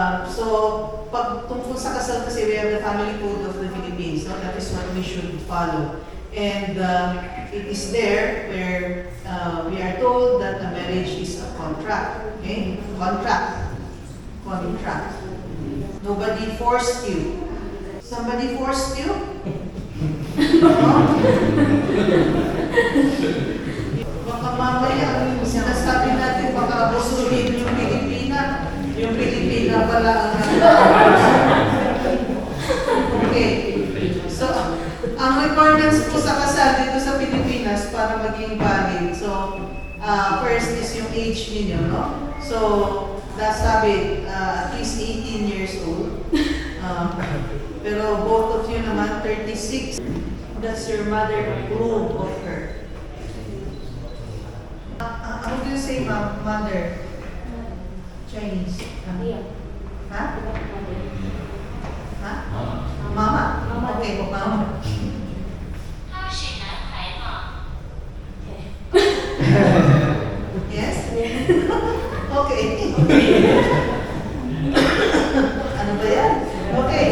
Uh, so, pag tungkol sa kasal kasi we have the family code of the Philippines, no? that is what we should follow. And uh, it is there where uh, we are told that a marriage is a contract. Okay? Contract. Contract. Nobody forced you. Somebody forced you? Baka mamaya, sinasabi natin, baka busuhin Pilipina pala ang Okay. So, ang requirements po sa kasal dito sa Pilipinas para maging valid. So, uh, first is yung age ninyo, no? So, nasabi, uh, at least 18 years old. Um, pero both of you naman, 36. Does your mother approve of her? Uh, uh, how do you say mother? Chinese. Um, yeah. Ha? Ha? Mama? Mama. Okay, po, mama. yes? okay. ano ba yan? Okay.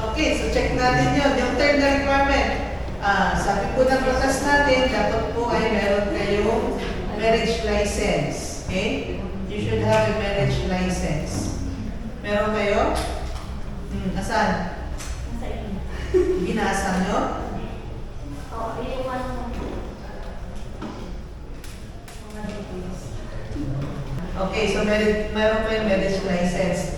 Okay, so check natin yun. Yung third na requirement. Ah, sabi po ng batas natin, dapat po ay meron kayong marriage license. Okay? You should have a marriage license. Meron kayo? Hmm, asan? Binasa nyo? Okay, so meron, meron kayong marriage license.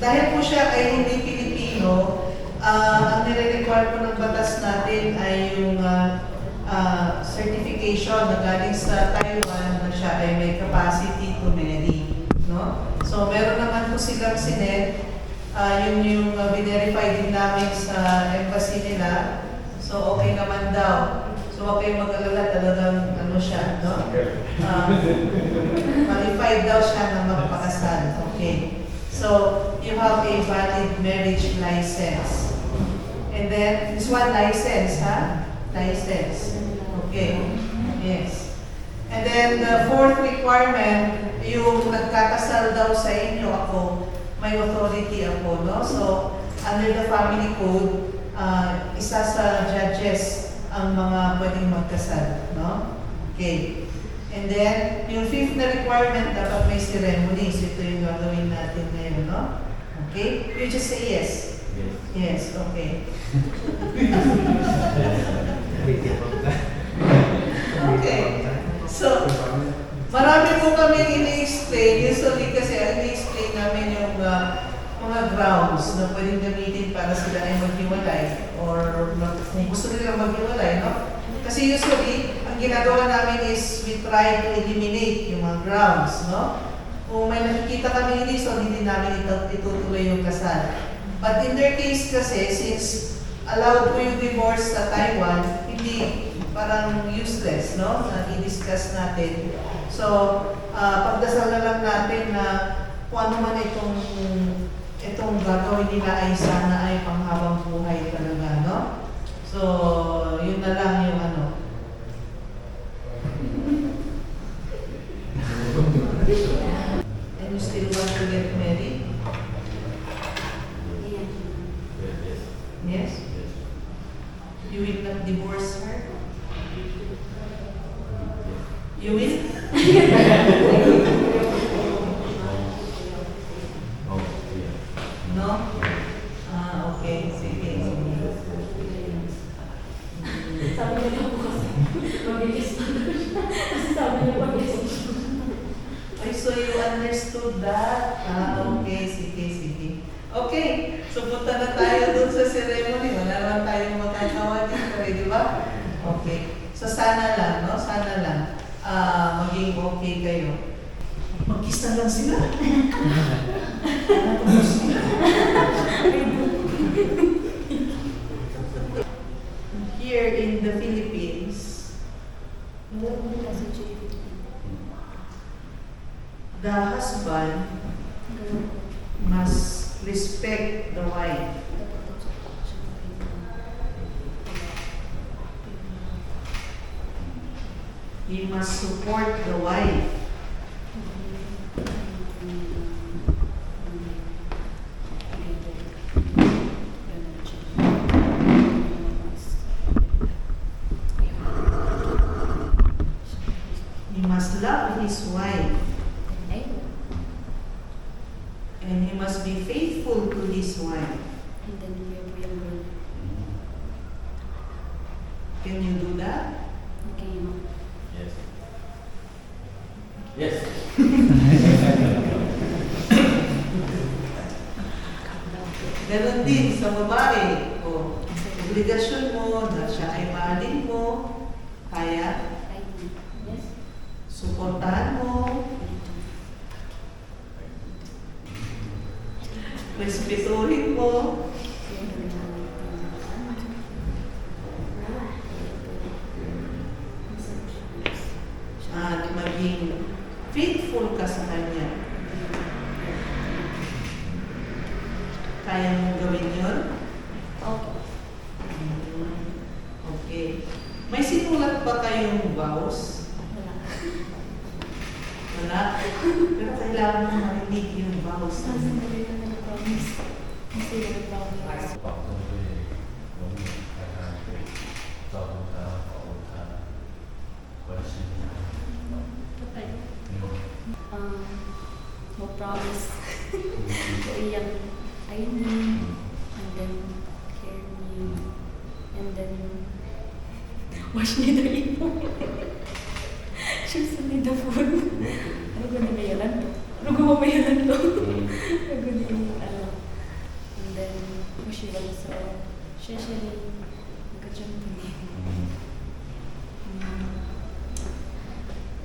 Dahil po siya ay hindi Pilipino, ah, ang nire-require po ng batas natin ay yung ah, ah, certification na galing sa Taiwan na siya ay may capacity to marry. No? So meron naman po silang sinet, ah, yun yung uh, verify din namin sa embassy nila. So okay naman daw. So huwag kayong mag-alala talagang ano siya, no? Ah, qualified daw siya na magpakasal. Okay. So, you have a valid marriage license. And then, this one license, ha? License. Okay. Yes. And then, the fourth requirement, yung nagkakasal daw sa inyo ako, may authority ako, no? So, under the family code, ah, isa sa judges ang mga pwedeng magkasal, no? Okay. And then, yung fifth na requirement, dapat may ceremony. So, ito yung gagawin natin ngayon, no? Okay? You just say yes. Yes, okay. Okay. So, marami po kami ini-explain. Usually kasi, ini-explain namin yung ah, mga grounds na pwedeng gamitin para sila ay maghiwalay or mag- kung gusto nila maghiwalay, no? Kasi usually, ang ginagawa namin is we try to eliminate yung mga grounds, no? Kung may nakikita kami reason, hindi namin itutuloy yung kasal. But in their case kasi, since allowed po yung divorce sa Taiwan, hindi parang useless, no? Na i-discuss natin. So, ah, pagdasal na lang natin na kung ano man itong itong gagawin nila ay sana ay panghabang buhay talaga, no? So, yun na lang yung ano. And you still want to get married? Yes? You will not divorce her? You will? No? Ah, okay. Sige. Sabi niya lang po kasi, mabilis na daw siya. Kasi sabi niya, mabilis na siya. Ay, so you understood that? Ah, okay. Sige, sige. Okay. So, punta na tayo dun sa ceremony. Wala naman tayong magkakawa dito, eh, di ba? Okay. So, sana lang, no? Sana lang. Ah, maging okay kayo. Mag-kiss na lang sila. Here in the Philippines, the husband You must support the wife. He must love his wife. And he must be faithful to his wife. Can you do sa babae. O, obligasyon mo na siya ay mahalin mo, kaya suportahan mo, respetuhin mo, at maging faithful ka sa kanya. Kaya mong gawin yun? Opo. Hmm. Okay. May sinulat ba kayong vows? Wala. Wala? Pero kailangan mo marinig yung vows. Nasa na rin na nag-promise. Kasi yung promise. Um, no promise. Iyan ayun niyo. And then, care niyo. And then, wash niyo the ipon. Shoes niyo the food. Ano ko na mayalan to? Ano ko mamayalan to? Ano ko na ano. And then, wash lang sa siya siya ni nagka-jump niya.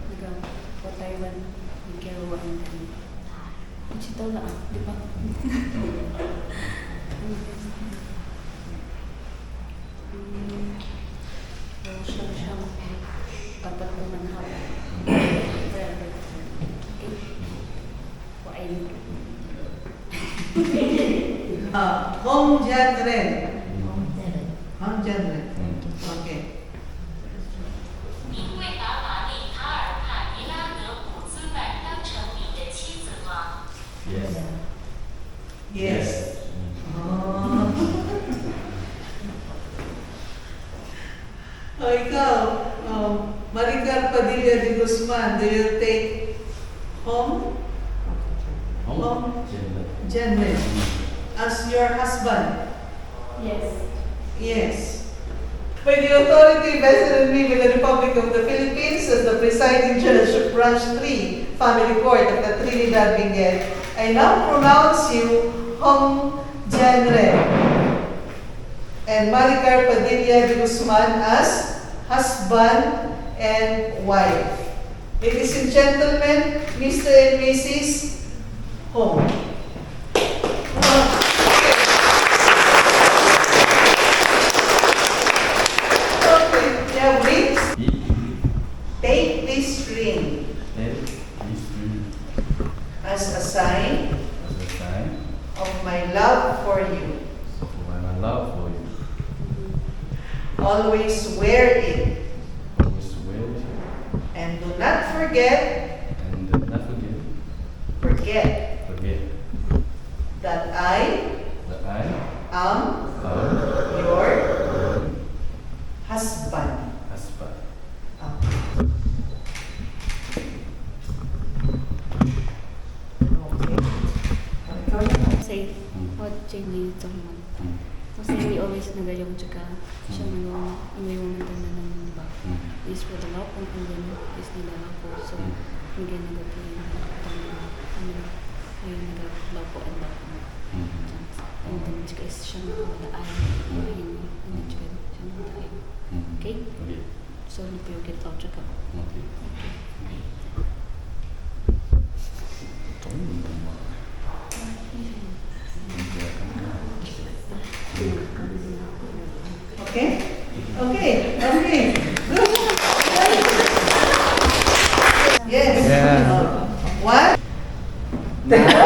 Naga, po Taiwan, nagkaroon and then, Wichita na ah, di ba? Hmm, Ah, home genre. Home genre. Okay. 你会把玛丽卡尔帕尼拉德古兹曼当成你的妻子吗？Yes. Yes. Oh. oh, ikaw, oh, Maricar Padilla de Guzman, do you take home, Home. 真的。As your husband? Yes. Yes. By the authority vested in me by the Republic of the Philippines as the presiding judge of Branch 3, Family Court of the Trinidad Benguet, I now pronounce you Hong Janre and Maricar Padilla de Guzman as husband and wife. Ladies and gentlemen, Mr. and Mrs. Hong. My love for you. of my love for you. Always wear it Always wear it and do not forget, and do not forget, forget forget that I that I am change na ito man. Mm. Kasi hindi always nagayong tsaka siya nagawa ang yung mga na naman ba. Mm. Is for the law kung ang is nila po. So, hindi nagagawin ang ayun nagagalaw po ang law. And then tsaka is siya nakawala ayun. And then tsaka siya nakawala Okay? Okay. So, hindi po yung get out tsaka. Okay. Okay. Okay. Okay. Okay. Yes. Yeah. Uh, One.